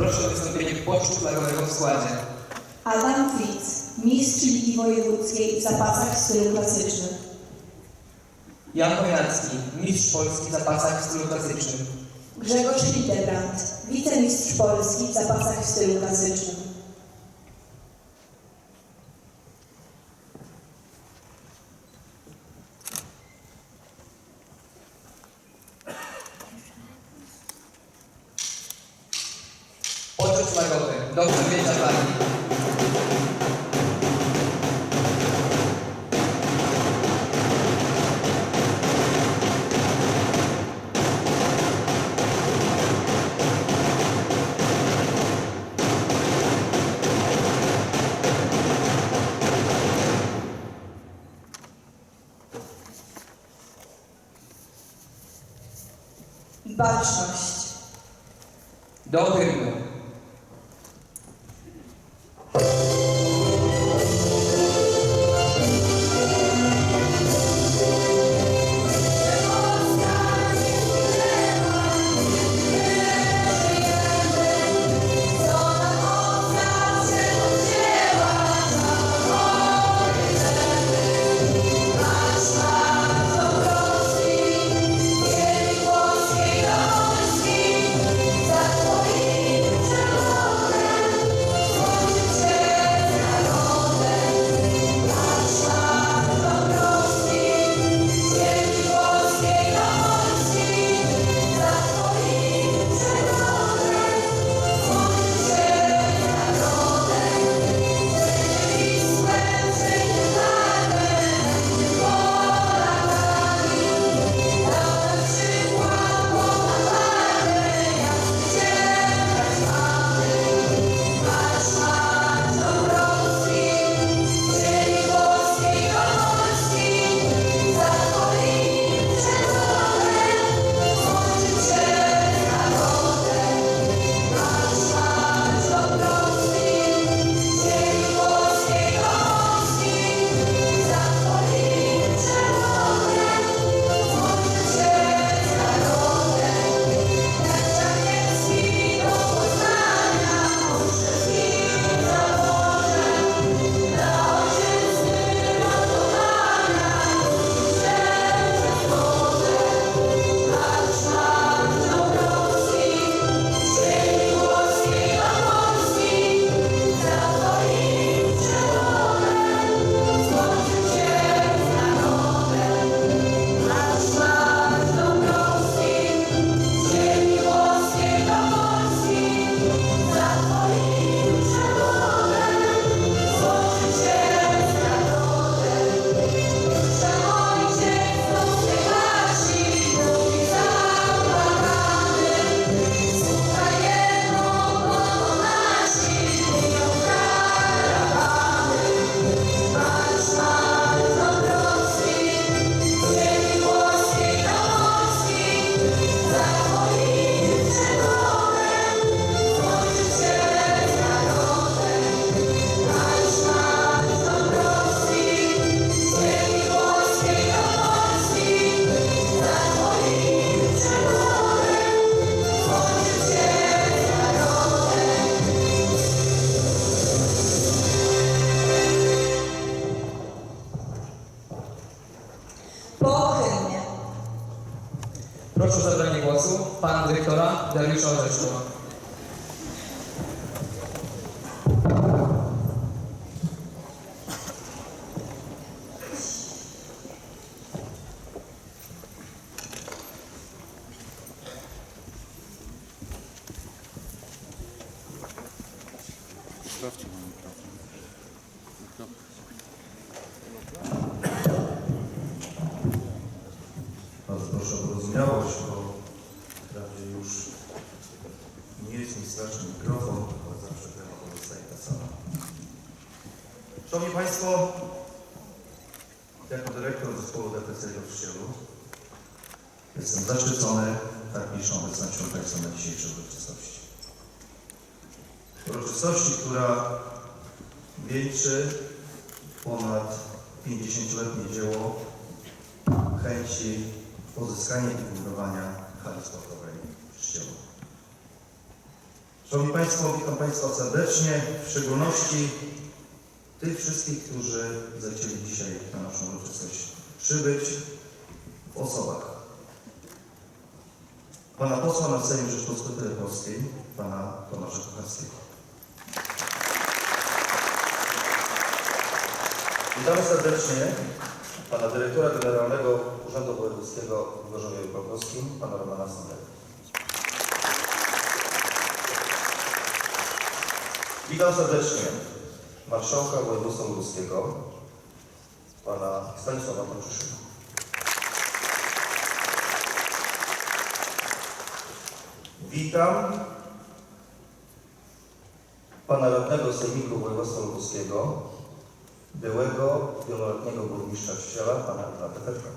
Proszę o wystąpienie płaszczu flagowego w składzie. Adam Fritz, mistrz Ligi Wojewódzkiej w zapasach w stylu klasycznym. Jan Chojnacki, mistrz Polski w zapasach w stylu klasycznym. Grzegorz Hildebrand, wicemistrz Polski w zapasach w stylu klasycznym. Baczność. Do hymnu. Dyrektora Dariusza Orzeszkowa. Sprawdźcie na mikrofon. Mikrofon. Bardzo proszę o wyrozumiałość, bo wprawdzie już nie jest mi straszny mikrofon, ale zawsze tema pozostaje ta sama. Szanowni Państwo, jako dyrektor zespołu DPC w Szczylu jestem zaszczycony tak obecnością Państwa na dzisiejszej uroczystości. Uroczystości, która wieńczy ponad 50-letnie dzieło chęci pozyskania i wybudowania hali sportowej w Szczylu. Szanowni Państwo, witam Państwa serdecznie, w szczególności tych wszystkich, którzy zechcieli dzisiaj na naszą uroczystość przybyć w osobach pana posła na Sejm Rzeczpospolitej Polskiej, pana Tomasza Kucharskiego. Witamy serdecznie pana dyrektora generalnego Urzędu Wojewódzkiego w Gorzowie Wielkopolskim, pana Romana Sandera. Witam serdecznie marszałka województwa lubuskiego, pana Stanisława Tomczyszyna. Witam pana radnego Sejmiku Województwa Lubuskiego, byłego wieloletniego burmistrza Ściela, pana Renata Petka.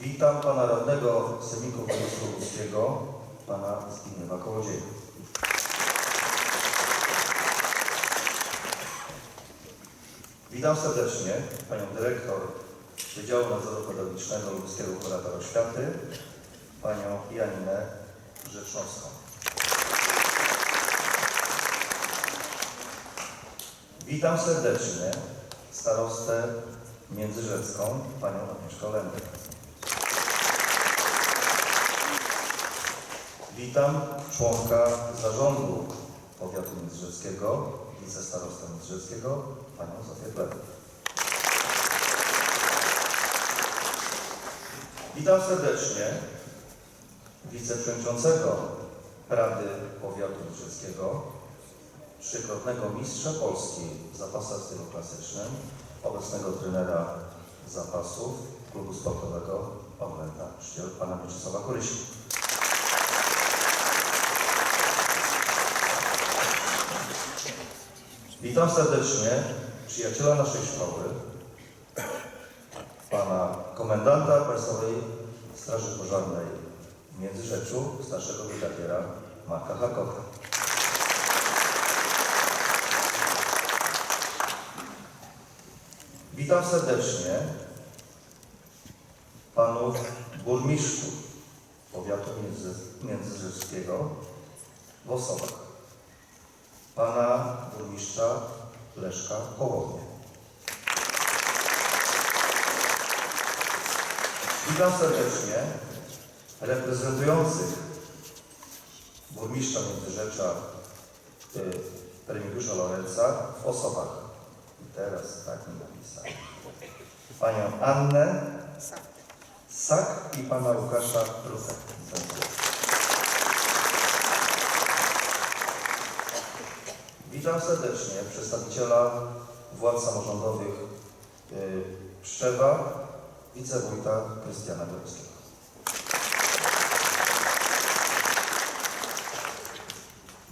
Witam pana radnego Sejmiku Województwa Lubuskiego, pana Zbigniewa Kołodzieja. Witam serdecznie panią dyrektor Wydziału Nadzoru Pedagogicznego Lubuskiego Kuratora Oświaty, panią Janinę Rzeczkowską. Witam serdecznie starostę międzyrzecką, panią Agnieszkę Lędek. Witam członka zarządu powiatu międzyrzeckiego, wicestarostę międzyrzeckiego, panią Zofię Glebę. Witam serdecznie wiceprzewodniczącego Rady Powiatu Międzyrzeckiego, trzykrotnego mistrza Polski w w stylu klasycznym, obecnego trenera zapasów klubu sportowego Orlęta pana Mieczysława Kurysi. Witam serdecznie przyjaciela naszej szkoły, pana komendanta Państwowej Straży Pożarnej w Międzyrzeczu, starszego brygadiera Marka Harkota. Witam serdecznie panów burmistrzów powiatu między, międzyrzeckiego w osobach pana burmistrza Leszka Hołownię. Witam serdecznie reprezentujących burmistrza Międzyrzecza y, Remigiusza Lorenza w osobach. I teraz tak mi napisali. Panią Annę Sak i pana Łukasza Rusek. Witam serdecznie przedstawiciela władz samorządowych y, Pszczewa, wicewójta Krystiana Gorskiego.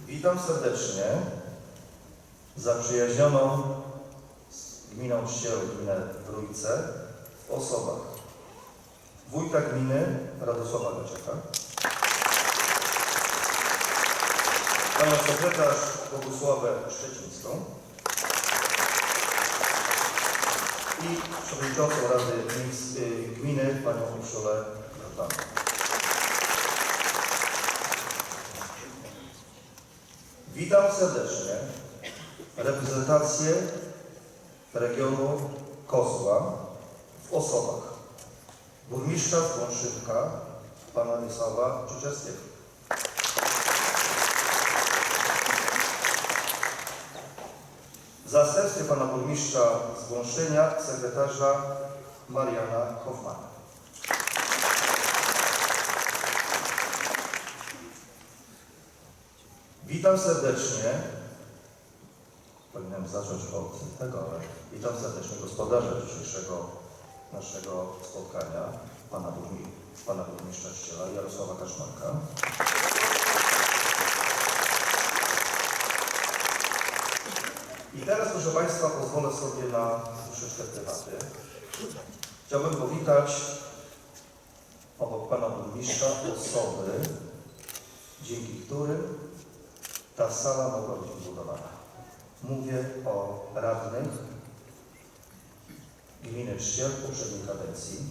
Witam serdecznie zaprzyjaźnioną z gminą Ściel, gminę Wrójce w osobach wójta gminy Radosława Gaciaka, panią sekretarz Bogusławę Szczecińską i przewodniczącą Rady y, Gminy panią Urszulę Grotanę. Witam serdecznie reprezentację regionu Kozła w osobach burmistrza z Łączynka pana Wiesława Czyczewskiego. W zastępstwie pana burmistrza z sekretarza Mariana Hoffmana. Witam serdecznie. Powinienem zacząć od tego, ale witam serdecznie gospodarza dzisiejszego naszego spotkania, pana, pana burmistrza Ściela Jarosława Kaszmarka. I teraz, proszę Państwa, pozwolę sobie na troszeczkę prywaty. Chciałbym powitać obok pana burmistrza osoby, dzięki którym ta sala mogła być wybudowana. Mówię o radnych gminy Czciel w poprzedniej kadencji,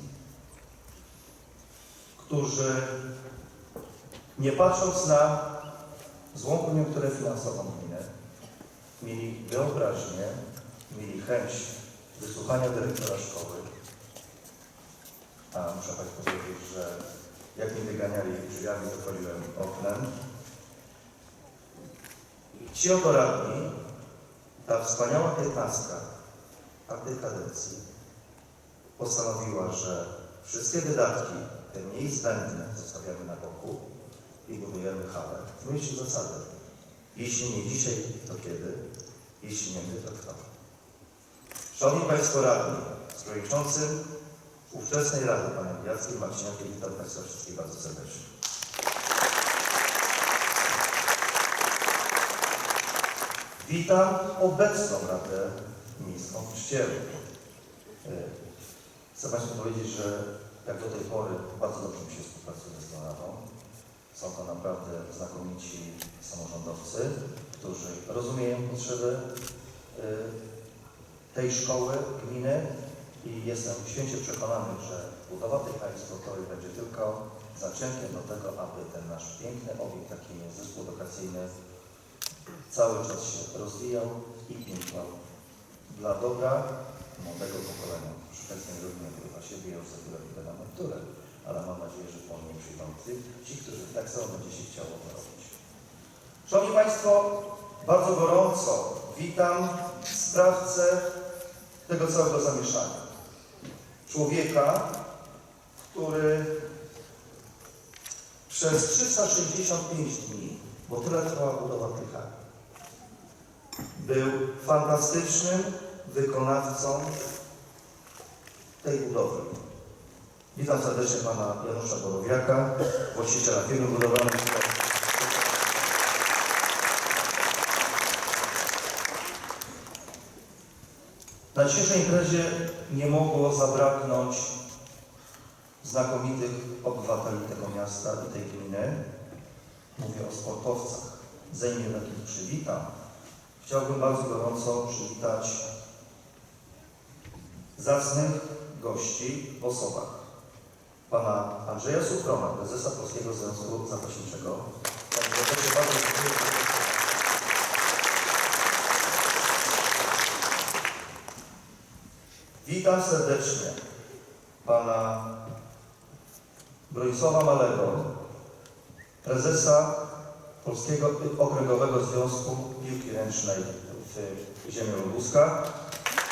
którzy nie patrząc na złą koniunkturę finansową mieli wyobraźnię, mieli chęć wysłuchania dyrektora szkoły, a muszę Państwu powiedzieć, że jak mnie wyganiali drzwiami, to wchodziłem oknem. Ci oto radni, ta wspaniała piętnastka tamtej kadencji postanowiła, że wszystkie wydatki, te mniej zbędne, zostawiamy na boku i budujemy halę w myśl zasady. Jeśli nie dzisiaj, to kiedy? Jeśli nie my, to kto? Szanowni Państwo radni, z przewodniczącym ówczesnej Rady, panem Jackiem Marciniakiem, witam Państwa wszystkich bardzo serdecznie. Witam obecną Radę Miejską Chrzcielu. E, Chcę Państwu powiedzieć, że jak do tej pory bardzo dobrze mi się współpracuje z tą Radą. Są to naprawdę znakomici którzy rozumieją potrzeby e, tej szkoły, gminy i jestem święcie przekonany, że budowa tej hali sportowej będzie tylko zaczęciem do tego, aby ten nasz piękny obiekt, jest zespół edukacyjny, cały czas się rozwijał i piękniał dla dobra młodego pokolenia. Przy obecnej równie dla siebie, już za chwilę na emeryturę, ale mam nadzieję, że po mnie przyjdą ci, którzy tak samo będzie się chciało to robić. Szanowni Państwo, bardzo gorąco witam sprawcę tego całego zamieszania. Człowieka, który przez 365 dni, bo tyle trwała budowa hali, był fantastycznym wykonawcą tej budowli. Witam serdecznie pana Janusza Borowiaka, właściciela firmy budowlanej. Na dzisiejszej imprezie nie mogło zabraknąć znakomitych obywateli tego miasta i tej gminy. Mówię o sportowcach. Zanim jednak ich przywitam, chciałbym bardzo gorąco przywitać zacnych gości w osobach pana Andrzeja Sufrona, prezesa Polskiego Związku Zapaśniczego. Bardzo dziękuję. Witam serdecznie pana Bronisława Malego, prezesa Polskiego Okręgowego Związku Piłki Ręcznej w ziemi Lubuska,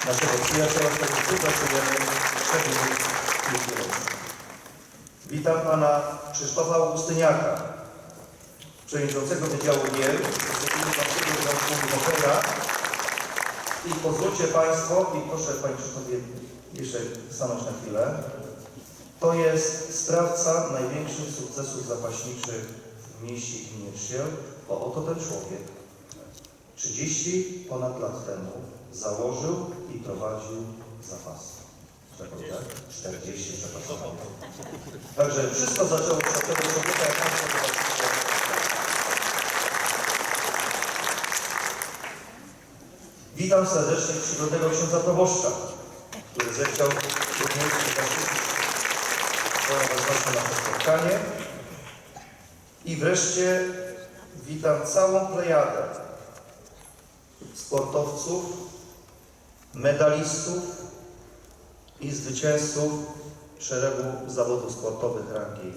naszego przyjaciela, z którym współpracujemy piłki ręcznej. Witam pana Krzysztofa Augustyniaka, przewodniczącego Wydziału Gier Polskiego Związku Hokera i pozwólcie Państwo, i proszę Panie Krzysztofie jeszcze stanąć na chwilę, to jest sprawca największych sukcesów zapaśniczych w mieście Chrzcieł, bo oto ten człowiek 30 ponad lat temu założył i prowadził zapasy. Tak? 40, przepraszam. Także wszystko zaczęło się od tego człowieka, jak Państwo zobaczycie. Witam serdecznie czcigodnego księdza proboszcza, który zechciał również swoją obecnością na to spotkanie. I wreszcie witam całą plejadę sportowców, medalistów i zwycięzców szeregu zawodów sportowych rangi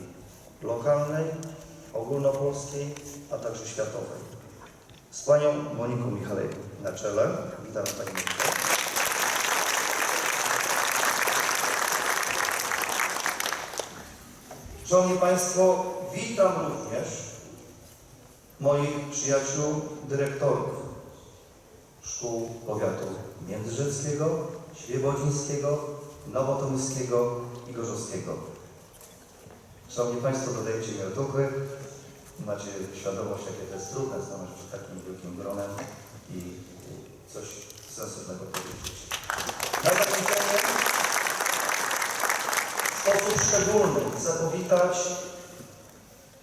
lokalnej, ogólnopolskiej, a także światowej. Z panią Moniką Michalej na czele. Witam Pani Moniko. Szanowni Państwo, witam również moich przyjaciół dyrektorów szkół powiatu międzyrzeckiego, świebodzińskiego, nowotomyskiego i gorzowskiego. Szanowni Państwo, dodajecie mi otuchy, macie świadomość, jakie to jest trudne stanąć przed takim wielkim gronem i coś sensownego powiedzieć. Na zakończenie w sposób szczególny chcę powitać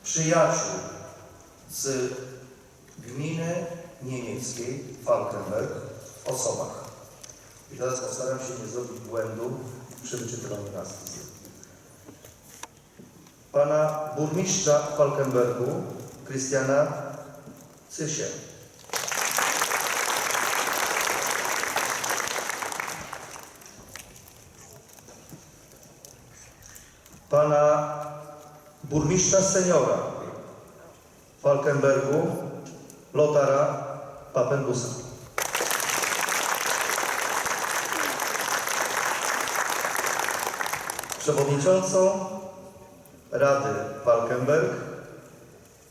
przyjaciół z gminy niemieckiej Falkenberg w osobach. I teraz postaram się nie zrobić błędu przy wyczytywaniu nazwisk. pana burmistrza Falkenbergu, Krystiana Cysie. Pana burmistrza seniora Falkenbergu, Lotara Papenbusa. Przewodniczącą Rady Falkenberg,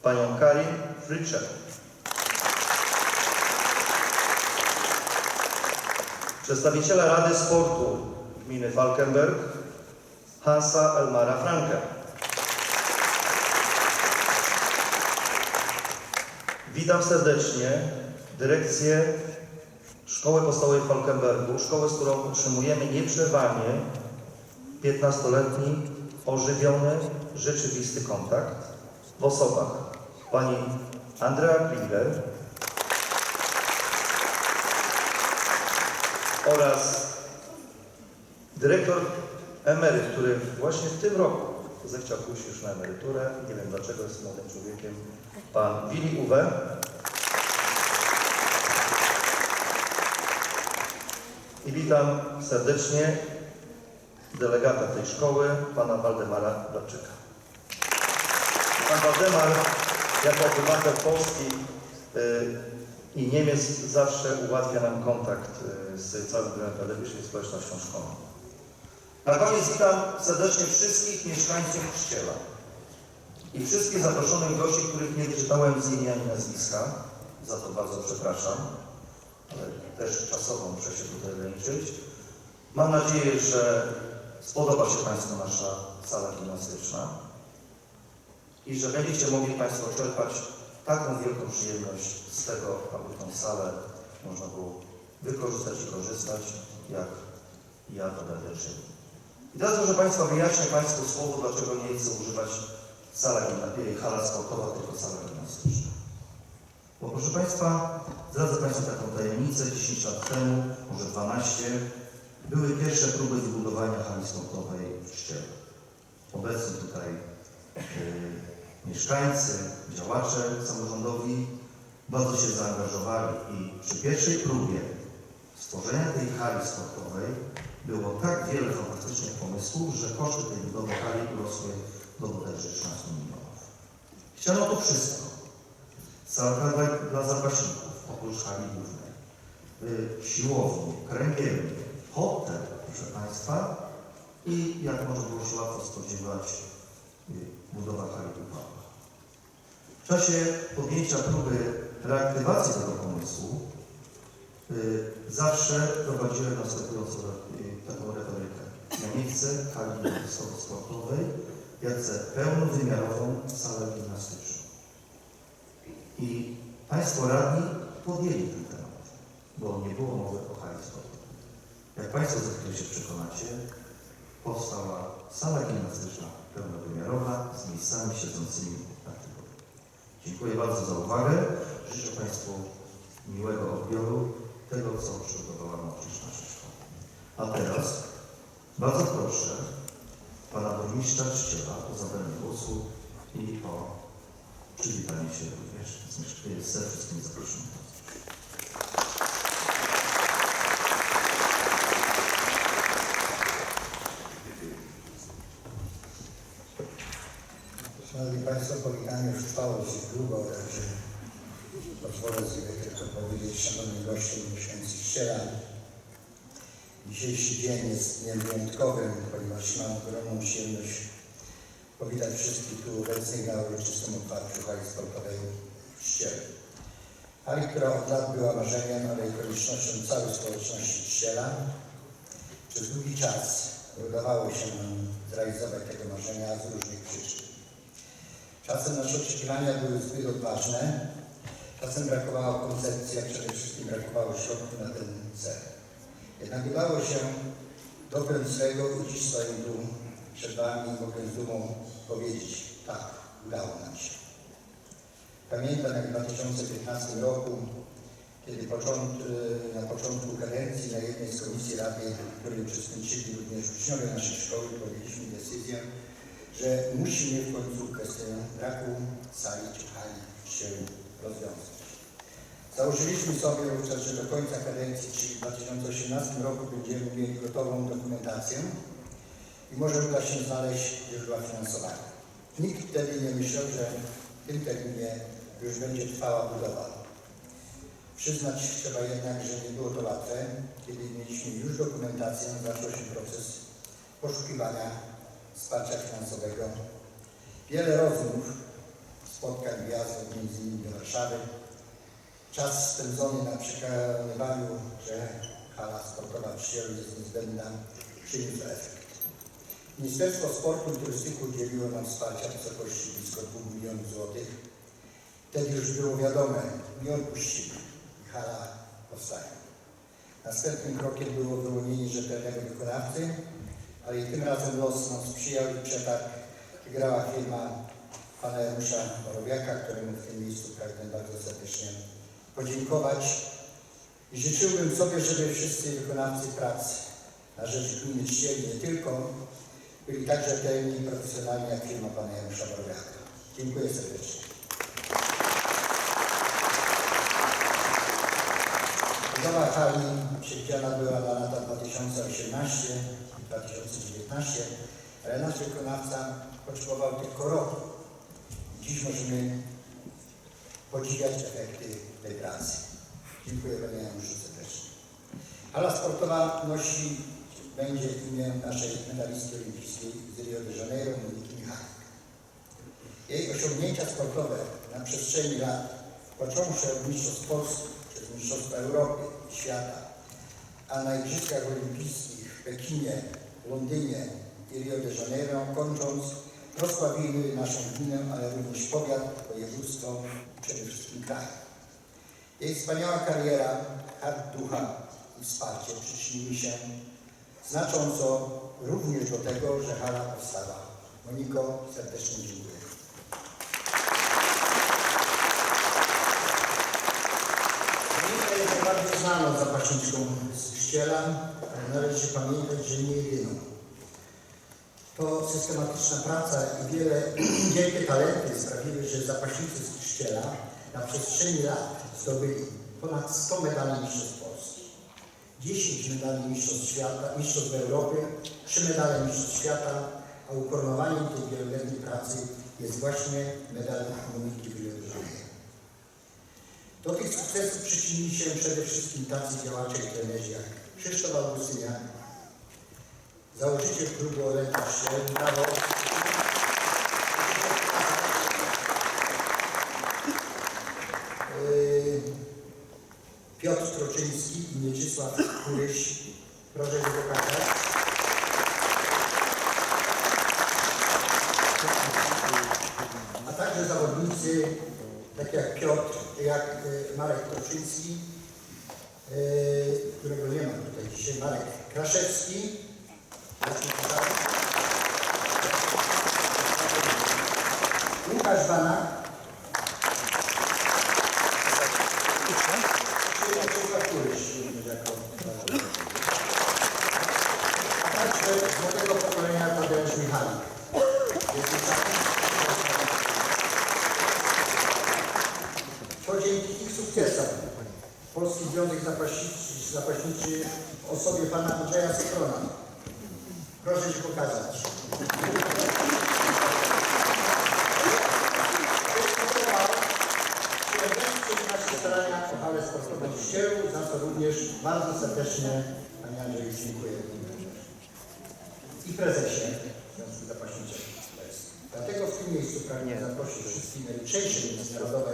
panią Karin Fritschek. Przedstawiciela Rady Sportu Gminy Falkenberg, Hansa Elmara Franke. Witam serdecznie dyrekcję Szkoły Podstawowej w Falkenbergu, szkołę, z którą utrzymujemy nieprzerwanie 15-letni, ożywiony, rzeczywisty kontakt w osobach pani Andrea Krieger oraz dyrektor emeryt, który właśnie w tym roku zechciał pójść już na emeryturę. Nie wiem dlaczego jest młodym człowiekiem. Pan Willi Uwe. I witam serdecznie delegata tej szkoły, pana Waldemara Babczyka. Pan Waldemar, jako obywatel Polski y, i Niemiec, zawsze ułatwia nam kontakt y, z całym gremem pedagogicznym i społecznością szkolną. Na koniec witam serdecznie wszystkich mieszkańców Chrzciela i wszystkich zaproszonych gości, których nie wyczytałem z imienia i nazwiska. Za to bardzo przepraszam, ale też czasowo muszę się tutaj ograniczyć. Mam nadzieję, że spodoba się Państwu nasza sala gimnastyczna i że będziecie mogli Państwo czerpać taką wielką przyjemność z tego, aby tą salę można było wykorzystać i korzystać, jak ja to będę czynił. I teraz, proszę Państwa, wyjaśnię Państwu słowo, dlaczego nie chcę używać sala gimnastyczna, hala sportowa, tylko sala gimnastyczna. Bo proszę Państwa, zdradzę Państwu taką tajemnicę, 10 lat temu, może 12, były pierwsze próby wybudowania hali sportowej w Szczelu. Obecni tutaj y, mieszkańcy, działacze samorządowi bardzo się zaangażowali i przy pierwszej próbie stworzenia tej hali sportowej było tak wiele fantastycznych pomysłów, że koszty tej budowy hali urosły do bodajże 13 milionów. Chciano to wszystko. Salka dla, dla zapaśników, oprócz hali głównej, y, siłowni, kręgielni, hotel, proszę Państwa, i jak można było się łatwo spodziewać, y, budowa hali Pawła. W czasie podjęcia próby reaktywacji tego pomysłu y, zawsze prowadziłem następującą y, chcę hali sportowej, ja chcę pełnowymiarową salę gimnastyczną. I Państwo radni podjęli ten temat, bo nie było mowy o hali sportowej. Jak Państwo za chwilę się przekonacie, powstała sala gimnastyczna pełnowymiarowa z miejscami siedzącymi na tygodniu. Dziękuję bardzo za uwagę. Życzę Państwu miłego odbioru tego, co przygotowała młodzież naszej szkoły. A teraz bardzo proszę Pana Burmistrza Czciela o zabranie głosu i o przywitanie się również z, mieszk- ze wszystkimi zaproszonymi. Szanowni Państwo, powitanie już trwało dosyć długo, także pozwolę sobie tylko powiedzieć szanowni goście mieszkańcy Ściela. Dzisiejszy dzień jest dniem wyjątkowym, ponieważ mam ogromną przyjemność powitać wszystkich tu obecnych na uroczystym otwarciu hali sportowej w Ściele. Hali, która od lat była marzeniem, ale i koniecznością całej społeczności Ściela. Przez długi czas udawało się nam zrealizować tego marzenia z różnych przyczyn. Czasem nasze oczekiwania były zbyt odważne, czasem brakowało koncepcji, a przede wszystkim brakowało środków na ten cel. Udało się dopiąć swego i dziś stoję tu przed Wami mogę z dumą powiedzieć, tak, udało nam się. Pamiętam jak w 2015 roku, kiedy począt, na początku kadencji na jednej z komisji rady, w której uczestniczyli również uczniowie naszej szkoły, podjęliśmy decyzję, że musimy w końcu kwestię braku sali czy hali się rozwiązać. Założyliśmy sobie wówczas, że do końca kadencji, czyli w 2018 roku będziemy mieli gotową dokumentację i może uda się znaleźć źródła finansowania. Nikt wtedy nie myślał, że w tym terminie już będzie trwała budowa. Przyznać trzeba jednak, że nie było to łatwe. Kiedy mieliśmy już dokumentację, zaczął się proces poszukiwania wsparcia finansowego. Wiele rozmów, spotkań, wjazdów między innymi do Warszawy. Czas spędzony na przekonywaniu, że hala sportowa w jest niezbędna, przyniósł efekt. Ministerstwo Sportu i Turystyki udzieliło nam wsparcia w wysokości blisko 2 milionów złotych. Wtedy już było wiadome, nie odpuścimy i hala powstaje. Następnym krokiem było wyłonienie rzetelnego wykonawcy, ale i tym razem los nam sprzyjał i przetarg wygrała firma pana Janusza Borowiaka, któremu w tym miejscu pragnę bardzo serdecznie podziękować. I życzyłbym sobie, żeby wszyscy wykonawcy prac na rzecz gminy Czcieli nie tylko byli tak rzetelni i profesjonalni jak firma pana Janusza Borowiaka. Dziękuję serdecznie. Budowa hali przewidziana była na lata 2018 i 2019, ale nasz wykonawca potrzebował tylko roku. Dziś możemy podziwiać efekty tej pracy. Dziękuję Panie Januszu serdecznie. Hala sportowa nosi, będzie imię naszej medalistki olimpijskiej z Rio de Janeiro, Moniki Michalik. Jej osiągnięcia sportowe na przestrzeni lat, począwszy od Mistrzostw Polski przez Mistrzostwa Europy i świata, a na Igrzyskach Olimpijskich w Pekinie, Londynie i Rio de Janeiro, kończąc, prosławiły naszą gminę, ale również powiat, województwo przede wszystkim kraj. Jej wspaniała kariera, hart ducha i wsparcie przyczyniły się znacząco również do tego, że hala powstała. Moniko, serdecznie dziękuję. Monika jest najbardziej znaną zapaśniczką z Chrzciela, ale należy pamiętać, że nie jedyną. To systematyczna praca i wiele wielkie talenty sprawiły, że zapaśnicy z Na przestrzeni lat zdobyli ponad 100 medali mistrzostw Polski. 10 medali mistrzostw świata, mistrzostw Europy, 3 medale mistrzostw świata, a ukoronowaniem tej wieloletniej pracy jest właśnie medal Moniki w Rio de Janeiro. Do tych sukcesów przyczynili się przede wszystkim tacy działacze i trenerzy jak Krzysztof Augustyniak, założyciel klubu Olenta Szczel, Piotr Stroczyński i Mieczysław Kuryś. Proszę się pokazać. A także zawodnicy, tak jak Piotr, jak y, Marek Toczyński, y, którego nie ma tutaj dzisiaj, Marek Kraszewski. Łukasz Banak. Czy Mieczysław Kuryś również jako zawodnik. A także z młodego pokolenia Tadeusz Michalik. Jest tutaj. To dzięki ich sukcesom Polski Związek Zapaśniczy, Zapaśniczy w osobie pana Andrzeja Skrona. Proszę się pokazać. Wesprzyj nasze starania o halę sportową w Ścielu, za co również bardzo serdecznie Panie Andrzeju dziękuję. I prezesie Związku Zapaśniczego. Dlatego w tym miejscu pragnę zaprosić wszystkich najjutrzejsze międzynarodowe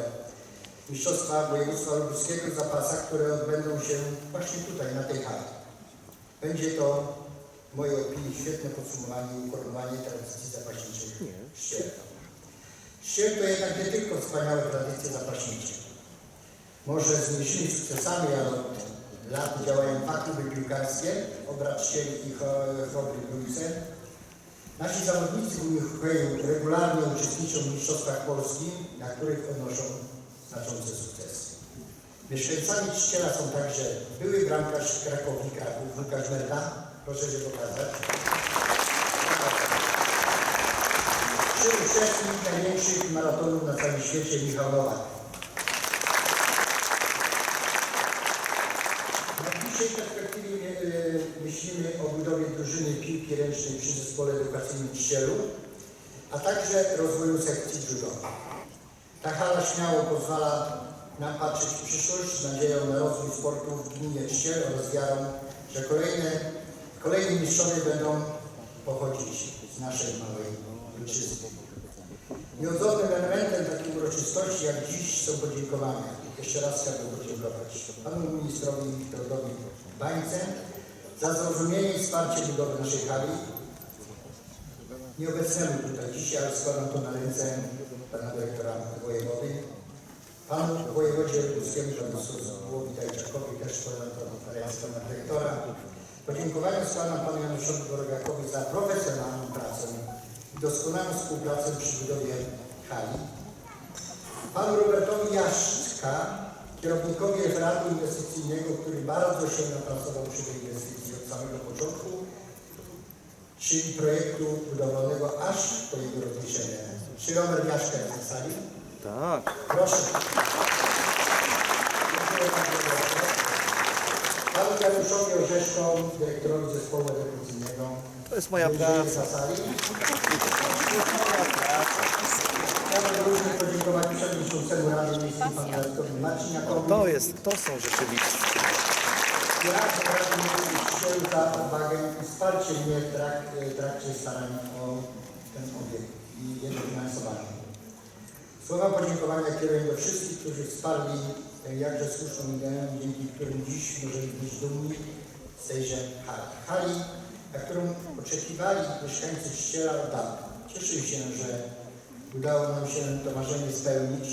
Mistrzostwa Województwa Lubuskiego w zapasach, które odbędą się właśnie tutaj, na tej hali. Będzie to w mojej opinii świetne podsumowanie i ukoronowanie tradycji zapaśniczych w Ścielu. Ściel to jednak nie tylko wspaniałe tradycje zapaśnicze. Może z mniejszymi sukcesami, ale lat działają dwa kluby piłkarskie, Obrad i Chobry Trójce. Nasi zawodnicy w Hokeju regularnie uczestniczą w Mistrzostwach Polski, na których odnoszą znaczące sukcesy. Mieszkańcami Czciela są także były bramkarz Krakowi Kraków, Łukasz Merda. Proszę się pokazać. czy uczestnik największych maratonów na całym świecie Michał Nowak. Najbliższej perspektywie myślimy o budowie drużyny piłki ręcznej przy Zespole Edukacyjnym w a także rozwoju sekcji judo. Ta hala śmiało pozwala nam patrzeć w przyszłość z nadzieją na rozwój sportu w gminie Ściel oraz wiarą, że kolejne, kolejni mistrzowie będą pochodzić z naszej małej ojczyzny. Nieodzownym elementem takiej uroczystości jak dziś są podziękowania. Jeszcze raz chciałbym podziękować panu ministrowi Wiktorowi Bańce za zrozumienie i wsparcie budowy naszej hali. Nieobecnemu tutaj dzisiaj, ale składam to na ręce pana dyrektora wojewody. Panu wojewodzie ludzkiemu, panu Słowikowi Tajczakowi, też składam to na ręce pana dyrektora. Podziękowania składam panu Januszowi Borowiakowi za profesjonalną pracę i doskonałą współpracę przy budowie hali. Panu Robertowi Jaszczka, kierownikowi referatu inwestycyjnego, który bardzo się napracował przy tej inwestycji od samego początku, czyli projektu budowlanego aż po jego rozliczenie. Czy Robert Jaszka jest na sali? Tak. Proszę. Panu Januszowi Orzeszkom, dyrektorowi zespołu edukacyjnego. To jest moja praca. za sali. Chciałbym również podziękować przewodniczącemu Rady Miejskiej panu Radkowi Marciniakowi. To jest, to są rzeczywiście. Kierowcom Rady Miejskiej za odwagę i wsparcie mnie w trak- w trakcie starań o ten obiekt i jego finansowanie. Słowa podziękowania kieruję do wszystkich, którzy wsparli tę jakże słuszną ideę, dzięki którym dziś możemy być dumni tejże hali. Hali, na którą oczekiwali mieszkańcy Ściela od dawna. Cieszę się, że udało nam się to marzenie spełnić.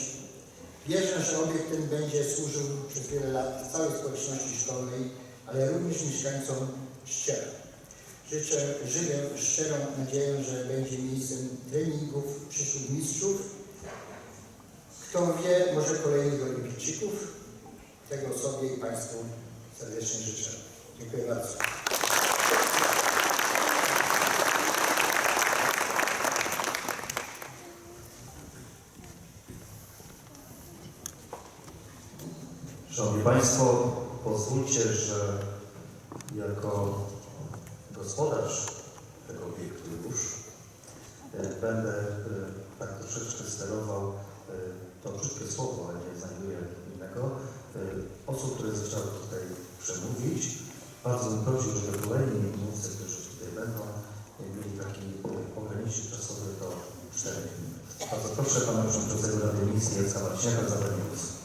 Wierzę, że obiekt ten będzie służył przez wiele lat całej społeczności szkolnej, ale również mieszkańcom Ściela. Życzę, żywię szczerą nadzieję, że będzie miejscem treningów przyszłych mistrzów. Kto wie, może kolejnych olimpijczyków. Tego sobie i Państwu serdecznie życzę. Dziękuję bardzo. Szanowni Państwo, pozwólcie, że jako gospodarz tego obiektu już e, będę e, tak troszeczkę sterował e, to brzydkie słowo, ale nie znajduję innego, osób, które zechciały tutaj przemówić. Bardzo bym prosił, żeby kolejni mówcy, którzy tutaj będą, mieli taki ogranicznik czasowy do 4 minut. Bardzo proszę Pana Przewodniczącego Rady Miejskiej Jacka Marciniaka za zabranie głosu.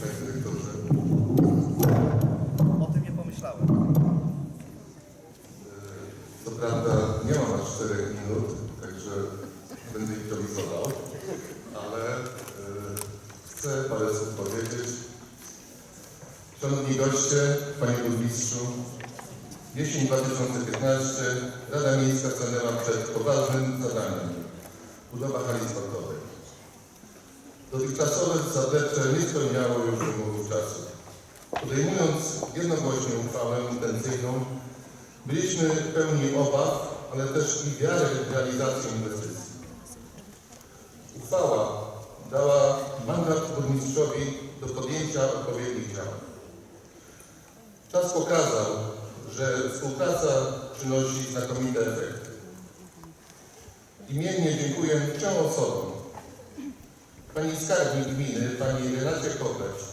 Panie dyrektorze, O tym nie pomyślałem. co prawda nie mam aż 4 minut, także będę improwizował, ale e, chcę parę słów powiedzieć. Szanowni goście, Panie Burmistrzu, jesień 2015 Rada Miejska przed poważnym zadaniem. Budowa hali sportowej. Dotychczasowe zaplecze nie spełniało już wymogów czasu. Podejmując jednogłośnie uchwałę intencyjną, byliśmy pełni obaw, ale też i wiary w realizację inwestycji. Uchwała dała mandat burmistrzowi do podjęcia odpowiednich działań. Czas pokazał, że współpraca przynosi znakomite efekty. Imiennie dziękuję trzem osobom. Pani skarbnik gminy, pani Renacie Kopecz,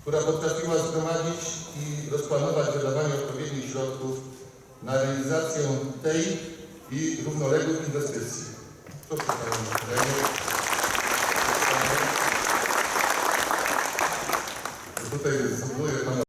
która potrafiła zgromadzić i rozplanować wydawanie odpowiednich środków na realizację tej i równoległych inwestycji. Proszę Panią Premier. Tutaj zbuduję